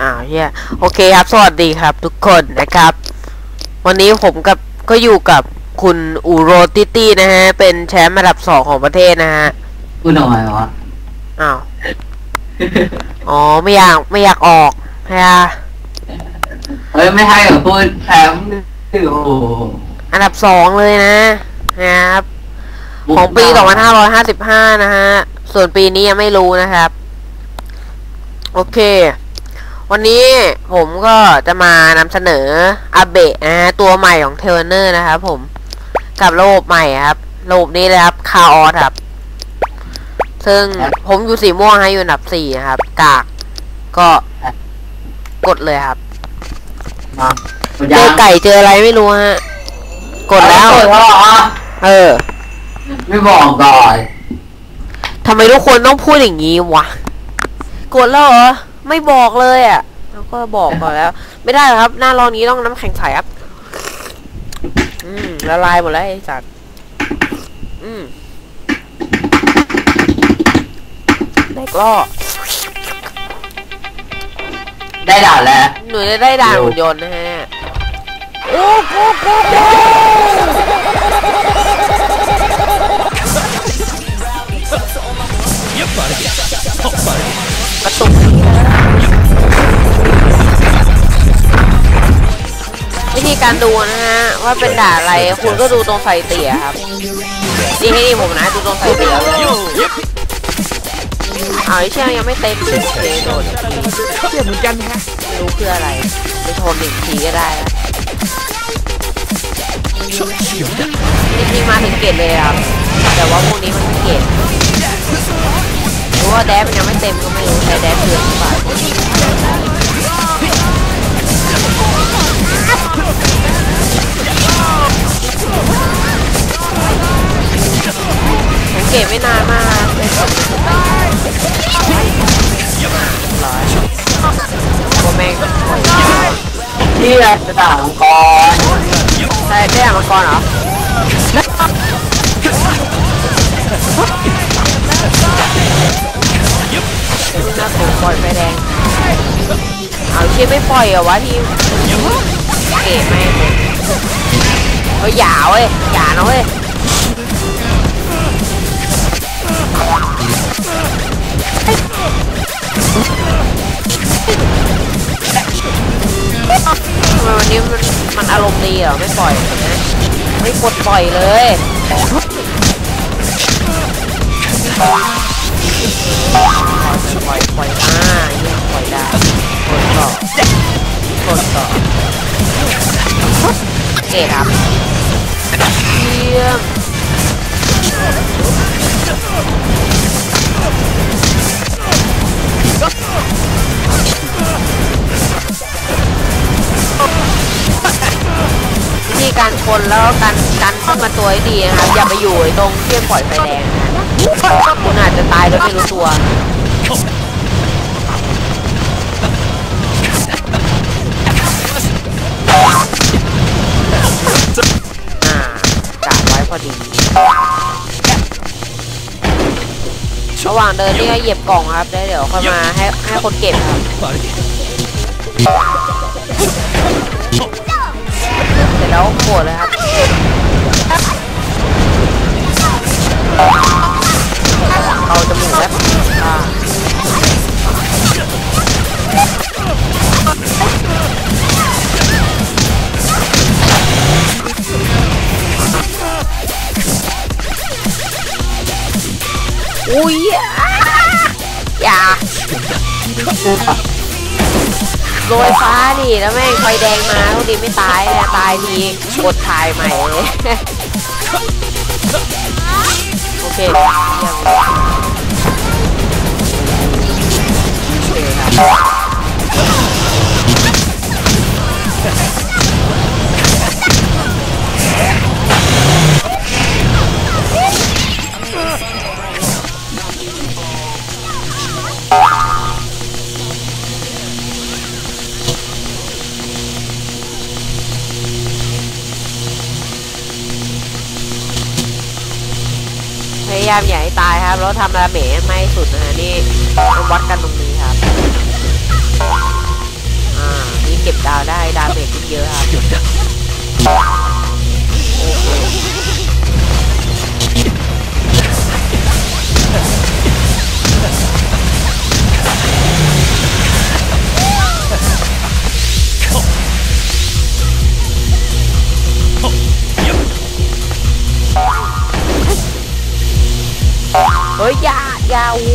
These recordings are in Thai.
อ้าวเฮียโอเคครับ สวัสดีครับทุกคนนะครับ วันนี้ผมกับก็อยู่กับคุณอูโรติตี้นะฮะ เป็นแชมป์อันดับสองของประเทศนะฮะพูดหน่อยวะอ้าวอ๋อไม่อยากไม่อยากออกฮะเฮ้ยไม่ให้เหรอพูดแถมโอ้โหอันดับสองเลยนะนะครับ ของปี 2555 นะฮะ ส่วนปีนี้ยังไม่รู้นะครับ โอเค วันนี้ผมก็จะมานำเสนออาเบะนะฮะตัวใหม่ของเทเลเนอร์นะครับผมกับระบบใหม่ครับระบบนี้เลยครับคาออสครับ ซึ่งผมอยู่สีม่วงให้อยู่อันดับสี่นะครับ กากก็กดเลยครับมาเจอไก่เจออะไรไม่รู้ฮะกดแล้วกดแล้วเหรอเออ ไม่บอกก่อนทำไมทุกคนต้องพูดอย่างนี้วะกดแล้วเหรอ ไม่บอกเลยอะ่ะแล้วก็บอกก่อนแล้ว ไม่ได้หรอกครับ หน้าร้อนนี้ต้องน้ำแข็งใสครับ อืมละลายหมดแล้วไอ้สัตว์อืมเด็กล่อได้ด่าแล้ว หนูจะได้ด่านหุ่นยนต์นะฮะ โอ้โห ดูนะฮะว่าเป็นด่าอะไรคุณก็ดูตรงไฟเตี๋ยครับนี่ให้นี่ผมนะดูตรงไฟเตี๋ยเอาไอ้เชี่ยยังไม่เต็มโอเคโดนเจ็บเหมือนกันฮะรู้คืออะไรไปชมอีกทีก็ได้นะจริงๆมาถึงเกตเลยครับแต่ว่าพวกนี้มันไม่เกตรู้ว่าแดฟมันยังไม่เต็มก็ไม่รู้แต่แดฟเกลือป่า เก็บไม่นานมากเลยร้อยตัวแม่งที่จะด่ามังกรได้ได้อ่านมังกรเหรอหน้าถูกปล่อยไฟแดงเอาเชี่ยไม่ปล่อยเหรอวะทีมเก๋แม่งเลยเฮ้ยอย่าเว้ยอย่านะเว้ย เหรอไม่ปล่อยนะไม่กดปล่อยเลยปล่อยปล่อยอ่าเยี่ยปล่อยได้กดต่อกดต่อเกตครับเยี่ยม นแล้วการการเข้ามาตัวให้ดีนะครับอย่าไปอยู่ตรงเที่ปล่อยไฟแดงนะคุณอาจจะตายโดยไม่รู้ตัวอ่ากะไว้พอดีระหว่างเดินนี่ก็เหยียบกล่องครับแล้วเดี๋ยวค่อยมาให้ให้คนเก็บครับ เสร็จแล้วโกรธเลยครับเอาจมูกแล้วอ่าอุ้ยอ่าอย่า โรยฟ้าดิแล้วแม่งไฟแดงมาทุกทีไม่ตายเลยตายทีกดถ่ายใหม่โอเคเยี่ยมโอเคครับ ยายามอย่าให้ตายครับ แล้วทำระเบะไม่สุดนะฮะนี่ต้องวัดกันตรงนี้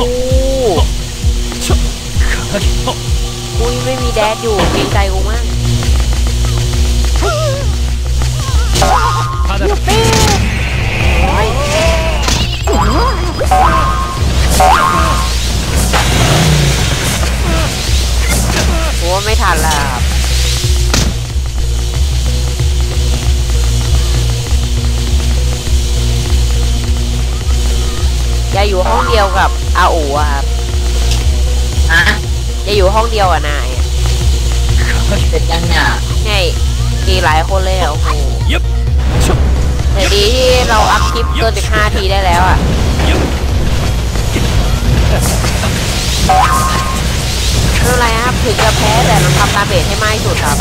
อุ้ยไม่มีแดดอยู่เกรงใจกูมากยูวโอ้ไม่ทันแล้ว จะอยู่ห้องเดียวกับอาอูอครับอะจะอยู่ห้องเดียวกับนายเป็นยังไงไงมีหลายคนเลยอะโอ้โหแต่ดีที่เราอัพคลิปเกิน15ทีได้แล้วอะไม่เป็นไรครับถึงจะแพ้แต่เราทำตาเบสให้ไม่สุดครับ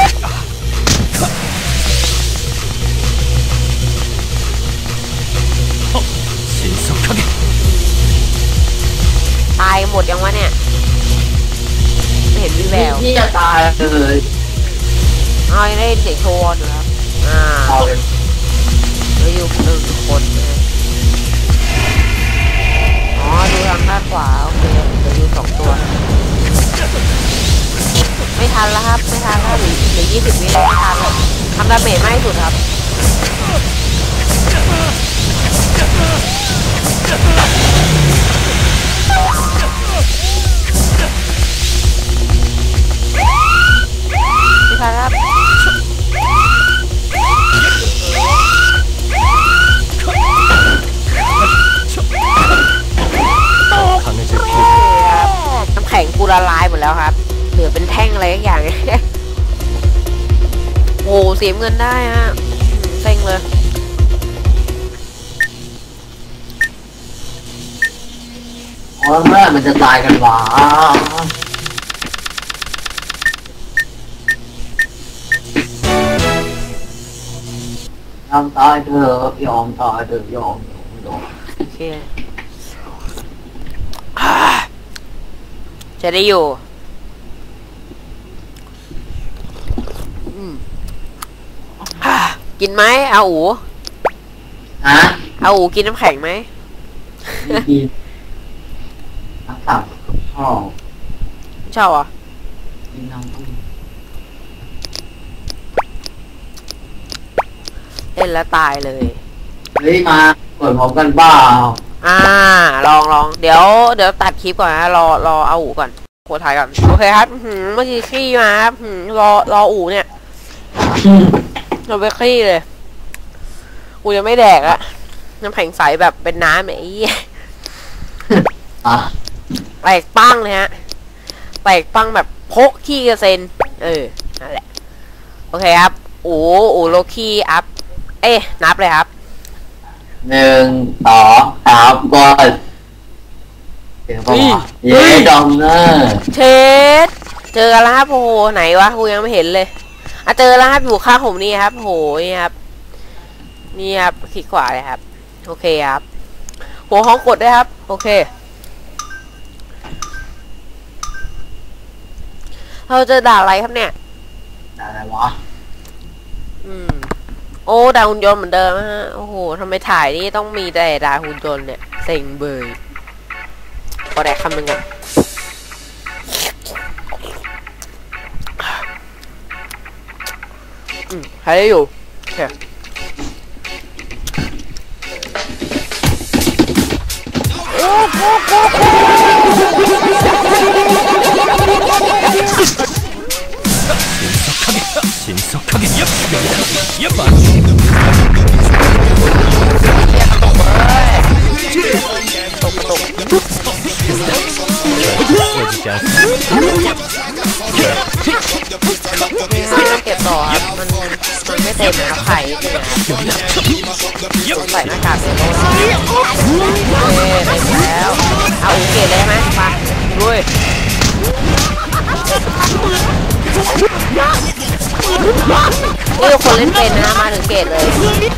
ดยังวะเนี่ยไม่เห็นวิแววที่จะตายเลยเอายังได้ยินเสียงโชว์อยู่ครับอ่าเอาเลยเหลืออยู่หนึ่งคนนะอ๋อดูทางด้านขวาโอเคเหลืออยู่สองตัว ไม่ทันแล้วครับ ไม่ทันแล้วเหลือเหลือยี่สิบวิไม่ทันแล้วทำดาเมจมากที่สุดครับ ครับน้ำแข็งกูละลายหมดแล้วครับ เหลือเป็นแท่งอะไรอย่างโอ้เสียเงินได้ฮะเซ็งเลยว่าแม่มันจะตายกันหวา อมตายเถอะยอมตายเถอะยอมยอมโอเคอ่าจะได้อยู่อืมอ่ากินไหมเอาอูฮะเอาอูกินน้ำแข็งไหมดีรักษาพ่อชอบเหรอะกินน้ำผึ้ง เล่นแล้วตายเลย เฮ้ยมาเปิดพร้อมกันเปล่าอ่า ลองลองเดี๋ยวเดี๋ยวตัดคลิปก่อนนะรอรอเอาอูก่อนโคถ่ายก่อนโอเคครับอื้อหือเมื่อกี้ขี้มาครับอื้อหือรอรออูเนี่ยเราไปขี้เลยกูยังไม่แดกอะน้ำแข็งใสแบบเป็นน้ำไอ้เหี้ยอะแตกปั้งเลยฮะแตกปั้งแบบโพกขี้กระเซ็น เออนั่นแหละ โอเคครับอูอูโลคีอัพ เอ๊ะนับเลยครับ หนึ่งสองสามกดเดี๋ยวปะเฮ้ยวะเย้ดอมเนอร์เชดเจอกันแล้วครับโอ้โหไหนวะกูยังไม่เห็นเลยอะเจอแล้วครับอยู่ข้างผมนี่ครับโหนี่ครับนี่ครับคลิกขวาเลยครับ โอเคครับ หัวห้องกดได้วยครับ โอเค เราเจอด่าอะไรครับเนี่ย อะไรวะ อืม โอ้ดาหุ่นยนต์เหมือนเดิมฮะโอ้โหทำไมถ่ายนี่ต้องมีแต่ดาหุ่นยนต์เนี่ยเซ็งเบยพอแดกคำหนึ่งอะใช้ได้อยู่เฮ้โอ้โห 신속하게 엽! 엽! 쏘지지 않습니다 เก็บต่อครับมัไม่เต็มนะไข่เนี่ยใส่หน้ากากเซโร่เอเต็มแล้ว เอาโอเคเลยไหมมาด้วย นี่คนเล่นเกมนะมาถึงเกตเลยนี่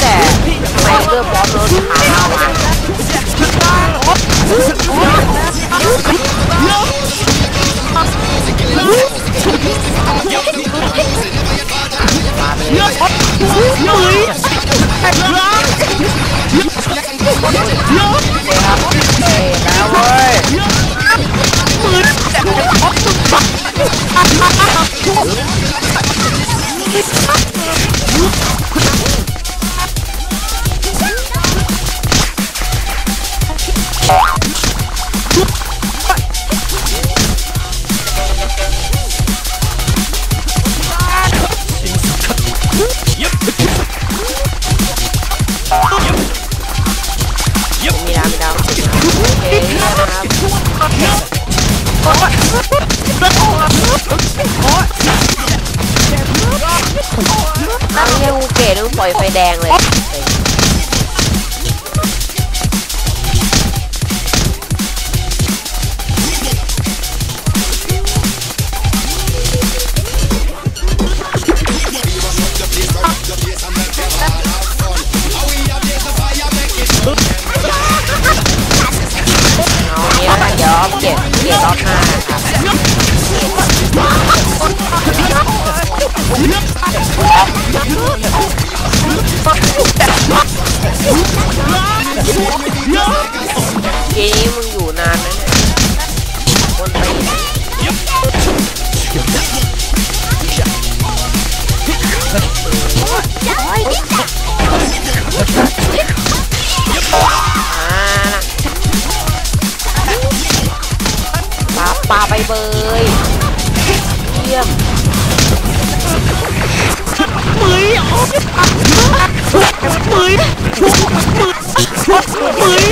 แต่ไมเลือกบอสโดนขาเรามาย แดงเลย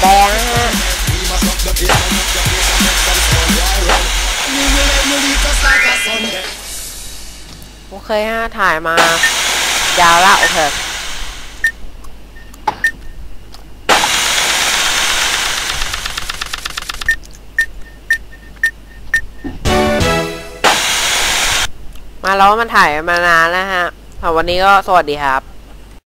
แดงโอเคฮะ ถ่ายมา ยาวละโอเคมาแล้วมันถ่ายมานานแล้วฮะวันนี้ก็สวัสดีครับ